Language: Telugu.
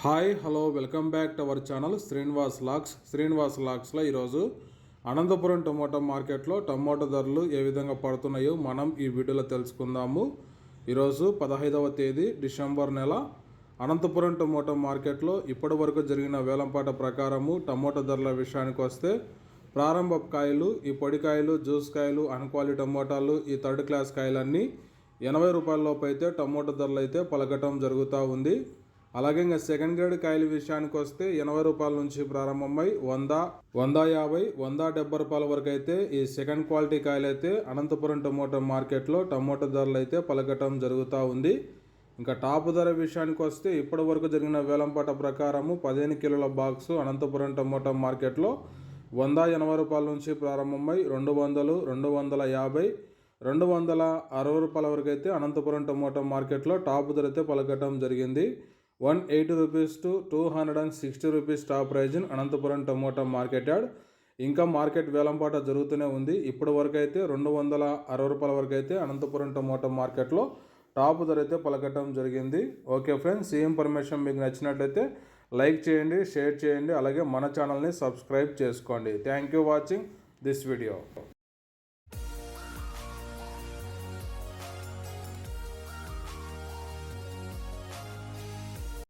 Hi hello welcome back to our channel Srinivas lakhs. Srinivas లాక్స్లో ఈరోజు అనంతపురం టమోటా మార్కెట్లో టమోటా ధరలు ఏ విధంగా పడుతున్నాయో మనం ఈ వీడియోలో తెలుసుకుందాము. ఈరోజు పదహైదవ తేదీ డిసెంబర్ నెల. అనంతపురం టమోటా మార్కెట్లో ఇప్పటి వరకు జరిగిన వేలంపాట ప్రకారము టమోటా ధరల విషయానికి వస్తే ప్రారంభ కాయలు ఈ పొడికాయలు జ్యూస్ కాయలు అన్క్వాలిటీ టమోటాలు ఈ థర్డ్ క్లాస్ కాయలన్నీ ఎనభై రూపాయల లోపు అయితే టమోటా ధరలు అయితే పలకటం జరుగుతూ ఉంది. అలాగే ఇంకా సెకండ్ గ్రేడ్ కాయల విషయానికి వస్తే ఎనభై రూపాయల నుంచి ప్రారంభమై వంద వంద యాభై వంద డెబ్బై రూపాయల వరకు అయితే ఈ సెకండ్ క్వాలిటీ కాయలు అయితే అనంతపురం టమోటా మార్కెట్లో టమోటా ధరలు అయితే పలకటం జరుగుతూ ఉంది. ఇంకా టాప్ ధర విషయానికి వస్తే ఇప్పటి వరకు జరిగిన వేలంపాట ప్రకారము పదిహేను కిలోల బాక్సు అనంతపురం టమోటా మార్కెట్లో వంద ఎనభై రూపాయల నుంచి ప్రారంభమై రెండు వందలు రెండు వందల యాభై రెండు వందల అరవై రూపాయల వరకు అయితే అనంతపురం టమోటా మార్కెట్లో టాప్ ధర అయితే పలకటం జరిగింది. One eighty rupees to two hundred and sixty rupees top price in Anantapur tomato market yard. ఇంకా మార్కెట్ వేలంపాట జరుగుతూనే ఉంది. ఇప్పటి వరకు అయితే రెండు వందల అరవై రూపాయల వరకు అయితే అనంతపురం టమోటా మార్కెట్లో టాప్ ధర అయితే పలకటం జరిగింది. ఓకే ఫ్రెండ్స్ ఈ ఇన్ఫర్మేషన్ మీకు నచ్చినట్లయితే లైక్ చేయండి షేర్ చేయండి అలాగే మన ఛానల్ని సబ్స్క్రైబ్ చేసుకోండి. Thank you watching this video.